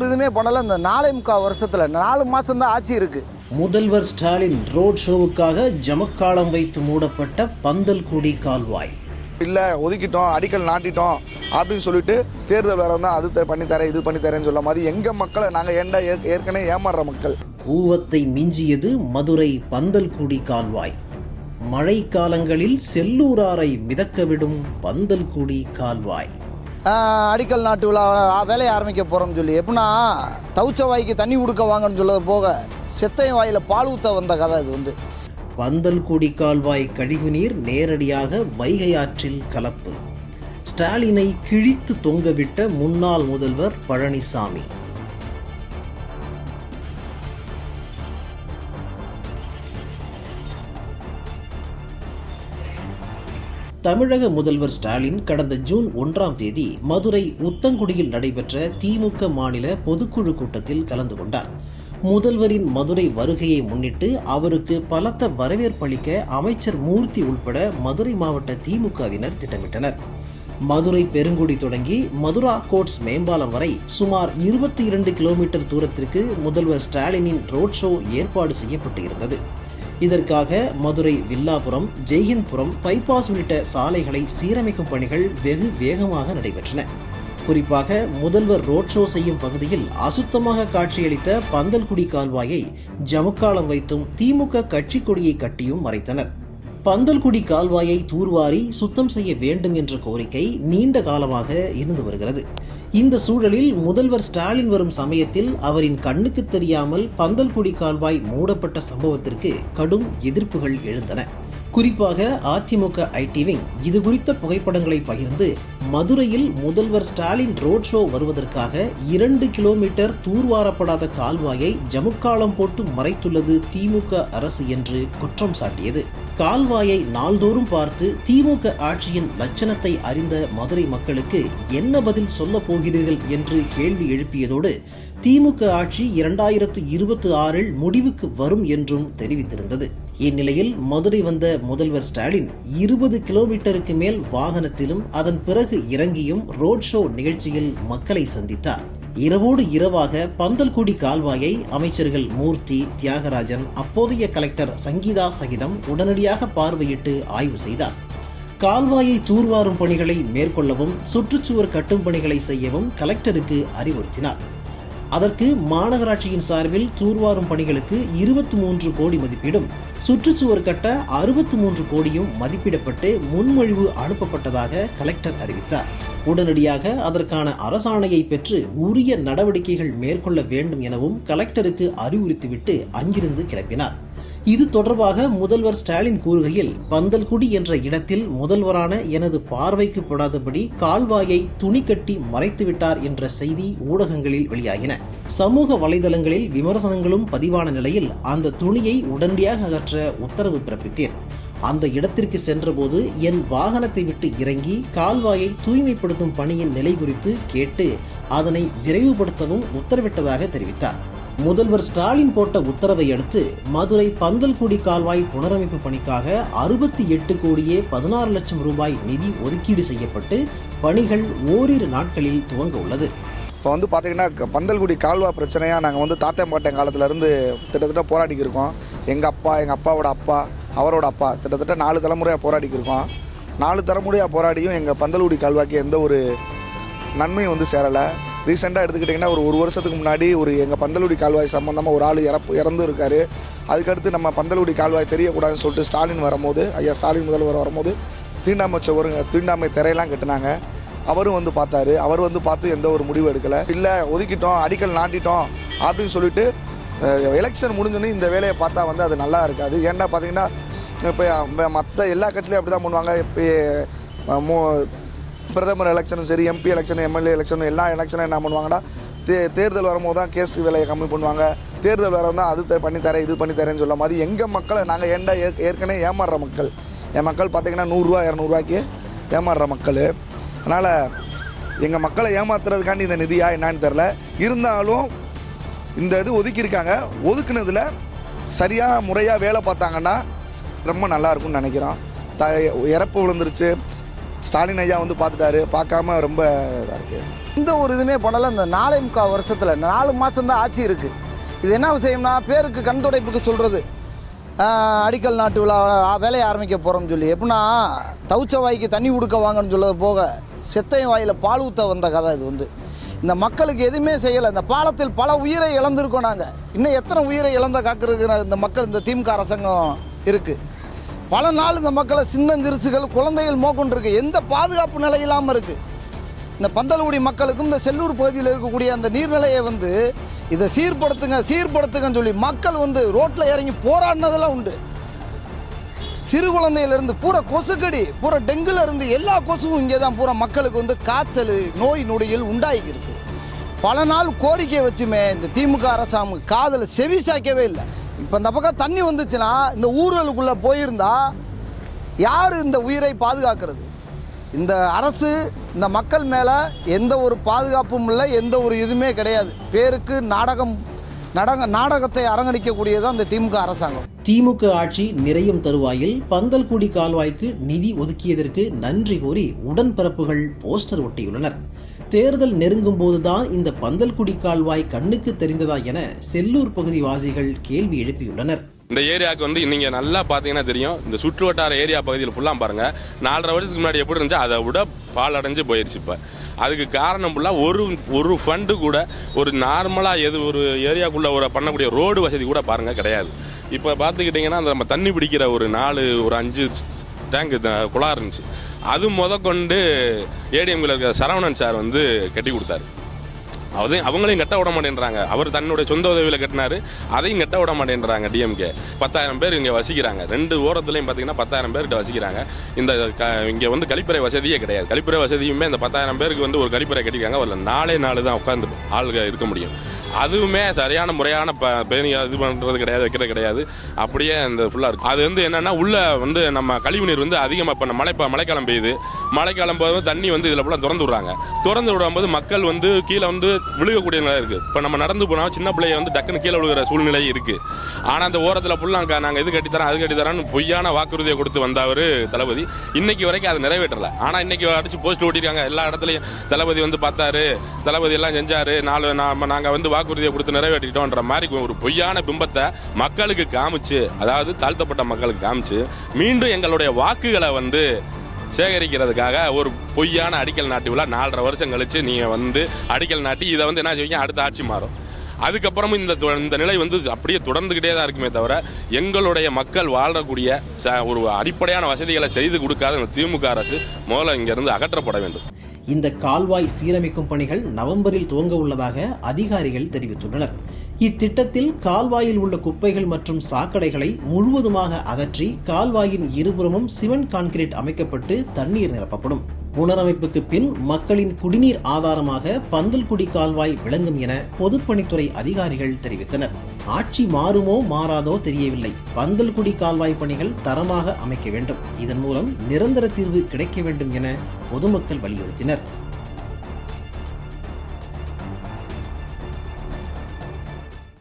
ஒரு இதுவுமே பண்ணலை. இந்த நாலே முக்கால் வருஷத்தில் நாலு மாதம் தான் ஆட்சி இருக்குது முதல்வர் ஸ்டாலின் ரோட் ஷோவுக்காக ஜமக்காலம் வைத்து மூடப்பட்ட பந்தல்குடி கால்வாய். இல்லை ஒதுக்கிட்டோம் அடிக்கல் நாட்டிட்டோம் அப்படின்னு சொல்லிட்டு தேர்தல் வேற வந்தால் அது த- பண்ணி தரேன் இது பண்ணி தரேன்னு சொல்ல மாதிரி எங்கள் மக்களை நாங்கள் ஏண்டா ஏ- ஏற்கனவே ஏமாறுற மக்கள்? கூவத்தை மிஞ்சியது மதுரை பந்தல்குடி கால்வாய். மழை காலங்களில் செல்லூராரை மிதக்கவிடும் பந்தல்குடி கால்வாய். அடிக்கல் நாட்டு விழா வேலையை ஆரம்பிக்க போகிறோம்னு சொல்லி. எப்படின்னா தவுச்ச வாய்க்கு தண்ணி கொடுக்க வாங்கன்னு சொல்லதை போக செத்தையும் வாயில் பால் ஊற்ற வந்த கதை இது வந்து. பந்தல்குடி கால்வாய் கழிவுநீர் நேரடியாக வைகை ஆற்றில் கலப்பு. ஸ்டாலினை கிழித்து தொங்கவிட்ட முன்னாள் முதல்வர் பழனிசாமி. தமிழக முதல்வர் ஸ்டாலின் கடந்த ஜூன் ஒன்றாம் தேதி மதுரை உத்தங்குடியில் நடைபெற்ற திமுக மாநில பொதுக்குழு கூட்டத்தில் கலந்து கொண்டார். முதல்வரின் மதுரை வருகையை முன்னிட்டு அவருக்கு பலத்த வரவேற்பளிக்க அமைச்சர் மூர்த்தி உள்பட மதுரை மாவட்ட திமுகவினர் திட்டமிட்டனர். மதுரை பெருங்குடி தொடங்கி மதுரா கோட்ஸ் மேம்பாலம் வரை சுமார் இருபத்தி இரண்டு கிலோமீட்டர் தூரத்திற்கு முதல்வர் ஸ்டாலினின் ரோட் ஷோ ஏற்பாடு செய்யப்பட்டு இருந்தது. இதற்காக மதுரை வில்லாபுரம் ஜெய்ஹிந்த்புரம் பைபாஸ் உள்ளிட்ட சாலைகளை சீரமைக்கும் பணிகள் வெகு வேகமாக நடைபெற்றன. குறிப்பாக முதல்வர் ரோட் ஷோ செய்யும் பகுதியில் அசுத்தமாக காட்சியளித்த பந்தல்குடி கால்வாயை ஜமுக்காலம் வைத்தும் திமுக கட்சி கொடியை கட்டியும் மறைத்தனர். பந்தல்குடி கால்வாயை தூர்வாரி சுத்தம் செய்ய வேண்டும் என்ற கோரிக்கை நீண்ட காலமாக இருந்து வருகிறது. இந்த சூழலில் முதல்வர் ஸ்டாலின் வரும் சமயத்தில் அவரின் கண்ணுக்கு தெரியாமல் பந்தல்குடி கால்வாய் மூடப்பட்ட சம்பவத்திற்கு கடும் எதிர்ப்புகள் எழுந்தன. குறிப்பாக அதிமுக ஐடி விங் இது குறித்த புகைப்படங்களை பகிர்ந்து மதுரையில் முதல்வர் ஸ்டாலின் ரோட் ஷோ வருவதற்காக இரண்டு கிலோமீட்டர் தூர்வாரப்படாத கால்வாயை ஜமுக்காலம் போட்டு மறைத்துள்ளது திமுக அரசு என்று குற்றம் சாட்டியது. கால்வாயை நாள்தோறும் பார்த்து திமுக ஆட்சியின் லட்சணத்தை அறிந்த மதுரை மக்களுக்கு என்ன பதில் சொல்ல போகிறீர்கள் என்று கேள்வி எழுப்பியதோடு திமுக ஆட்சி இரண்டாயிரத்து இருபத்தி ஆறில் முடிவுக்கு வரும் என்றும் தெரிவித்திருந்தது. இந்நிலையில் மதுரை வந்த முதல்வர் ஸ்டாலின் இருபது கிலோமீட்டருக்கு மேல் வாகனத்திலும் அதன் பிறகு இறங்கியும் ரோட் ஷோ நிகழ்ச்சியில் மக்களை சந்தித்தார். இரவோடு இரவாக பந்தல்குடி கால்வாயை அமைச்சர்கள் மூர்த்தி தியாகராஜன் அப்போதைய கலெக்டர் சங்கீதா சகிதம் உடனடியாக பார்வையிட்டு ஆய்வு செய்தார். கால்வாயை தூர்வாரும் பணிகளை மேற்கொள்ளவும் சுற்றுச்சுவர் கட்டும் பணிகளை செய்யவும் கலெக்டருக்கு அறிவுறுத்தினார். அதற்கு மாநகராட்சியின் சார்பில் தூர்வாரும் பணிகளுக்கு இருபத்தி மூன்று கோடி மதிப்பீடும். சுற்றுச்சுவர் கட்ட அறுபத்தி மூன்று கோடியும் மதிப்பிடப்பட்டு முன்மொழிவு அனுப்பப்பட்டதாக கலெக்டர் அறிவித்தார். உடனடியாக அதற்கான அரசாணையை பெற்று உரிய நடவடிக்கைகள் மேற்கொள்ள வேண்டும் எனவும் கலெக்டருக்கு அறிவுறுத்திவிட்டு அங்கிருந்து கிளப்பினார் இது தொடர்பாக முதல்வர் ஸ்டாலின் கூறுகையில் பந்தல்குடி என்ற இடத்தில் முதல்வரான எனது பார்வைக்கு படாதபடி கால்வாயை துணி கட்டி மறைத்துவிட்டார் என்ற செய்தி ஊடகங்களில் வெளியாகின. சமூக வலைதளங்களில் விமர்சனங்களும் பதிவான நிலையில் அந்த துணியை உடனடியாக அகற்ற உத்தரவு பிறப்பித்தேன். அந்த இடத்திற்கு சென்றபோது என் வாகனத்தை விட்டு இறங்கி கால்வாயை தூய்மைப்படுத்தும் பணியின் நிலை குறித்து கேட்டு அதனை விரைவுபடுத்தவும் உத்தரவிட்டதாக தெரிவித்தார். முதல்வர் ஸ்டாலின் போட்ட உத்தரவை அடுத்து மதுரை பந்தல்குடி கால்வாய் புனரமைப்பு பணிக்காக அறுபத்தி எட்டு கோடியே பதினாறு லட்சம் ரூபாய் நிதி ஒதுக்கீடு செய்யப்பட்டு பணிகள் ஓரிரு நாட்களில் துவங்க உள்ளது. இப்போ வந்து பார்த்தீங்கன்னா பந்தல்குடி கால்வா பிரச்சனையாக நாங்கள் வந்து தாத்தா பாட்டன் காலத்துலேருந்து கிட்டத்தட்ட போராடிக்கு இருக்கோம் எங்கள் அப்பா எங்கள் அப்பாவோட அப்பா அவரோட அப்பா கிட்டத்தட்ட நாலு தலைமுறையாக போராடிக்கு இருக்கோம் நாலு தலைமுறையாக போராடியும் எங்கள் பந்தல்குடி கால்வாய்க்கு எந்த ஒரு நன்மையும் வந்து சேரலை. ரீசெண்டாக எடுத்துக்கிட்டிங்கன்னா ஒரு ஒரு வருஷத்துக்கு முன்னாடி ஒரு எங்கள் பந்தலுடி கால்வாய் சம்மந்தமாக ஒரு ஆள் இறப்பு இறந்து இருக்காரு அதுக்கடுத்து நம்ம பந்தலுடி கால்வாய் தெரியக்கூடாதுன்னு சொல்லிட்டு ஸ்டாலின் வரும்போது ஐயா ஸ்டாலின் முதல்வர் வரும்போது தீண்டாமை சுவருங்க தீண்டாமை திரையெல்லாம் கட்டினாங்க. அவரும் வந்து பார்த்தாரு. அவர் வந்து பார்த்து எந்த ஒரு முடிவு எடுக்கலை. இல்லை ஒதுக்கிட்டோம் அடிக்கல் நாட்டிட்டோம் அப்படின்னு சொல்லிட்டு எலெக்ஷன் முடிஞ்சோன்னே இந்த வேலையை பார்த்தா வந்து அது நல்லா இருக்காது. ஏன்டா பார்த்தீங்கன்னா இப்போ மற்ற எல்லா கட்சியிலையும் அப்படி தான் பண்ணுவாங்க. இப்போ மூ பிரதமர் எலெக்ஷனும் சரி எம்பி எலெக்ஷன் எம்எல்ஏ எலெக்ஷனும் எல்லா எலெக்ஷனும் என்ன பண்ணுவாங்கன்னா தே தேர்தல் வரும்போது தான் கேஸ் விலையை கம்மி பண்ணுவாங்க. தேர்தல் வர தான் அது பண்ணி தரேன் இது பண்ணி தரேன்னு சொல்லும் மாதிரி எங்கள் மக்களை நாங்கள் ஏண்டா ஏ ஏற்கனவே ஏமாறுற மக்கள்? என் மக்கள் பார்த்தீங்கன்னா நூறுரூவா இரநூறுவாய்க்கு ஏமாறுற மக்கள். அதனால் எங்கள் மக்களை ஏமாத்துறதுக்காண்டி இந்த நிதியா என்னான்னு தெரில இருந்தாலும் இந்த இது ஒதுக்கியிருக்காங்க. ஒதுக்குனதில் சரியாக முறையாக வேலை பார்த்தாங்கன்னா ரொம்ப நல்லா இருக்கும்னு நினைக்கிறோம். த இறப்பு விழுந்துருச்சு. ஸ்டாலின் ஐயா வந்து பார்த்துட்டாரு. பார்க்காம ரொம்ப இதாக இருக்குது எந்த ஒரு இதுவுமே பண்ணலை. இந்த நாலே முக்கால் வருஷத்தில் நாலு மாதம்தான் ஆட்சி இருக்குது இது என்ன விஷயம்னா பேருக்கு கண் துடைப்புக்கு சொல்கிறது அடிக்கல் நாட்டு விழா வேலையை ஆரம்பிக்க போகிறோம்னு சொல்லி. எப்படின்னா தவுச்ச வாய்க்கு தண்ணி கொடுக்க வாங்கன்னு சொல்லது போக செத்தையும் வாயில் பால் ஊற்ற வந்த கதை இது வந்து. இந்த மக்களுக்கு எதுவுமே செய்யலை. இந்த பாலத்தில் பல உயிரை இழந்திருக்கோம் நாங்கள் இன்னும் எத்தனை உயிரை இழந்த காக்கிறதுக்கு இந்த மக்கள் இந்த திமுக அரசாங்கம் இருக்குது பல நாள் இந்த மக்களை சின்னஞ்சிறுசுகள் குழந்தைகள் மோக்கொண்டிருக்கு எந்த பாதுகாப்பு நிலை இல்லாமல் இருக்குது இந்த பந்தல்குடி மக்களுக்கும் இந்த செல்லூர் பகுதியில் இருக்கக்கூடிய அந்த நீர்நிலையை வந்து இதை சீர்படுத்துங்க சீர்படுத்துங்கன்னு சொல்லி மக்கள் வந்து ரோட்டில் இறங்கி போராடினதெல்லாம் உண்டு. சிறு குழந்தையிலேருந்து பூரா கொசுக்கடி பூரா டெங்குலேருந்து எல்லா கொசுவும் இங்கே தான் பூரா மக்களுக்கு வந்து காய்ச்சல் நோய் நொடியில் உண்டாகிருக்கு பல நாள் கோரிக்கை வச்சுமே இந்த திமுக அரசாங்கம் காதலை செவி சாய்க்கவே இல்லை. இப்போ இந்த பக்கம் தண்ணி வந்துச்சுன்னா இந்த ஊர்களுக்குள்ளே போயிருந்தா யார் இந்த உயிரை பாதுகாக்கிறது? இந்த அரசு இந்த மக்கள் மேலே எந்த ஒரு பாதுகாப்பும் இல்லை எந்த ஒரு இதுவுமே கிடையாது. பேருக்கு நாடகம் நடங்க நாடகத்தை அரங்கணிக்கக்கூடியது இந்த திமுக அரசாங்கம். திமுக ஆட்சி நிறையும் தருவாயில் பந்தல்குடி கால்வாய்க்கு நிதி ஒதுக்கியதற்கு நன்றி கூறி உடன்பிறப்புகள் போஸ்டர் ஒட்டியுள்ளனர். தேர்தல் நெருங்கும் போதுதான் இந்த பந்தல்குடி கால்வாய் கண்ணுக்கு தெரிந்ததா என செல்லூர் பகுதி வாசிகள் கேள்வி எழுப்பியுள்ளனர். இந்த ஏரியாவுக்கு வந்து நீங்க நல்லா பாத்தீங்கன்னா தெரியும். இந்த சுற்று வட்டார ஏரியா பகுதியில் ஃபுல்லாக பாருங்க. நாலரை வருஷத்துக்கு முன்னாடி எப்படி இருந்துச்சு? அதை விட பால் அடைஞ்சு போயிடுச்சு இப்போ. அதுக்கு காரணம் ஃபுல்லாக ஒரு ஒரு ஃபண்டு கூட ஒரு நார்மலாக எது ஒரு ஏரியாக்குள்ள ஒரு பண்ணக்கூடிய ரோடு வசதி கூட பாருங்க கிடையாது. இப்போ பார்த்துக்கிட்டிங்கன்னா அந்த நம்ம தண்ணி பிடிக்கிற ஒரு நாலு ஒரு அஞ்சு டேங்க் குழா இருந்துச்சு. அது முத கொண்டு இருக்கிற சரவணன் சார் வந்து கட்டி கொடுத்தாரு. அது அவங்களையும் கட்ட விட மாட்டேன்றாங்க. அவர் தன்னுடைய சொந்த உதவியில் கட்டினாரு. அதையும் கட்ட விட மாட்டேன்றாங்க டிஎம்கே பத்தாயிரம் பேர் இங்கே வசிக்கிறாங்க. ரெண்டு ஓரத்துலையும் பார்த்தீங்கன்னா பத்தாயிரம் பேர்கிட்ட வசிக்கிறாங்க. இந்த க இங்கே வந்து கழிப்பறை வசதியே கிடையாது. கழிப்பறை வசதியுமே இந்த பத்தாயிரம் பேருக்கு வந்து ஒரு கழிப்பறை கட்டிருக்காங்க ஒரு நாலே நாலு தான் உட்காந்து ஆளுங்க இருக்க முடியும். அதுவுமே சரியான முறையான ப பேணி இது பண்ணுறது கிடையாது வைக்கிறது கிடையாது. அப்படியே அந்த ஃபுல்லாக இருக்கும் அது வந்து என்னென்னா உள்ளே வந்து நம்ம கழிவுநீர் வந்து அதிகமாக இப்போ மழை இப்போ மழைக்காலம் பெய்யுது. மழைக்காலம் போது தண்ணி வந்து இதில் ஃபுல்லாக திறந்து விடுறாங்க. திறந்து விடும்போது மக்கள் வந்து கீழே வந்து விழுகக்கூடிய நிலை இருக்குது இப்போ நம்ம நடந்து போனால் சின்ன பிள்ளைய வந்து டக்குன்னு கீழே விழுகிற சூழ்நிலை இருக்குது ஆனால் அந்த ஓரத்தில் ஃபுல்லாக நாங்கள் இது கட்டித்தரோம் அது கட்டித்தரோன்னு பொய்யான வாக்குறுதியை கொடுத்து வந்தவர் தளபதி. இன்னைக்கு வரைக்கும் அதை நிறைவேற்றலை. ஆனால் இன்னைக்கு அடிச்சு போஸ்ட் ஓட்டிருக்காங்க எல்லா இடத்துலையும் தளபதி வந்து பார்த்தாரு. தளபதி எல்லாம் செஞ்சாரு. நாலு நாம நாங்கள் வந்து வாக்குறுதியை கொடுத்து நிறைவேற்றிட்டோன்ற மாதிரி ஒரு பொய்யான பிம்பத்தை மக்களுக்கு காமிச்சு அதாவது தாழ்த்தப்பட்ட மக்களுக்கு காமிச்சு மீண்டும் எங்களுடைய வாக்குகளை வந்து சேகரிக்கிறதுக்காக ஒரு பொய்யான அடிக்கல் நாட்டி விழா நாலரை வருஷம் கழிச்சு நீங்கள் வந்து அடிக்கல் நாட்டி இதை வந்து என்ன செய்வீங்க? அடுத்த ஆட்சி மாறும். அதுக்கப்புறமும் இந்த இந்த நிலை வந்து அப்படியே தொடர்ந்துக்கிட்டே தான் இருக்குமே தவிர எங்களுடைய மக்கள் வாழக்கூடிய ச- ஒரு அடிப்படையான வசதிகளை செய்து கொடுக்காத இந்த திமுக அரசு முதல்ல இங்கிருந்து அகற்றப்பட வேண்டும். இந்த கால்வாய் சீரமைக்கும் பணிகள் நவம்பரில் துவங்க உள்ளதாக அதிகாரிகள் தெரிவித்துள்ளனர். இத்திட்டத்தில் கால்வாயில் உள்ள குப்பைகள் மற்றும் சாக்கடைகளை முழுவதுமாக அகற்றி கால்வாயின் இருபுறமும் சிமெண்ட் கான்கிரீட் அமைக்கப்பட்டு தண்ணீர் நிரப்பப்படும். புனரமைப்புக்கு பின் மக்களின் குடிநீர் ஆதாரமாக பந்தல்குடி கால்வாய் விளங்கும் என பொதுப்பணித்துறை அதிகாரிகள் தெரிவித்தனர். ஆட்சி மாறுமோ மாறாதோ தெரியவில்லை. பந்தல்குடி கால்வாய் பணிகள் தரமாக அமைக்க வேண்டும். இதன் மூலம் நிரந்தர தீர்வு கிடைக்க வேண்டும் என பொதுமக்கள் வலியுறுத்தினர்.